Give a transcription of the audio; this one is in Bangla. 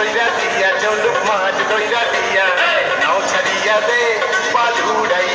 দইরা দিয়া চলুক মাছ দইরা দিয়া। নাও ছাড়িয়া দে পাল উড়াই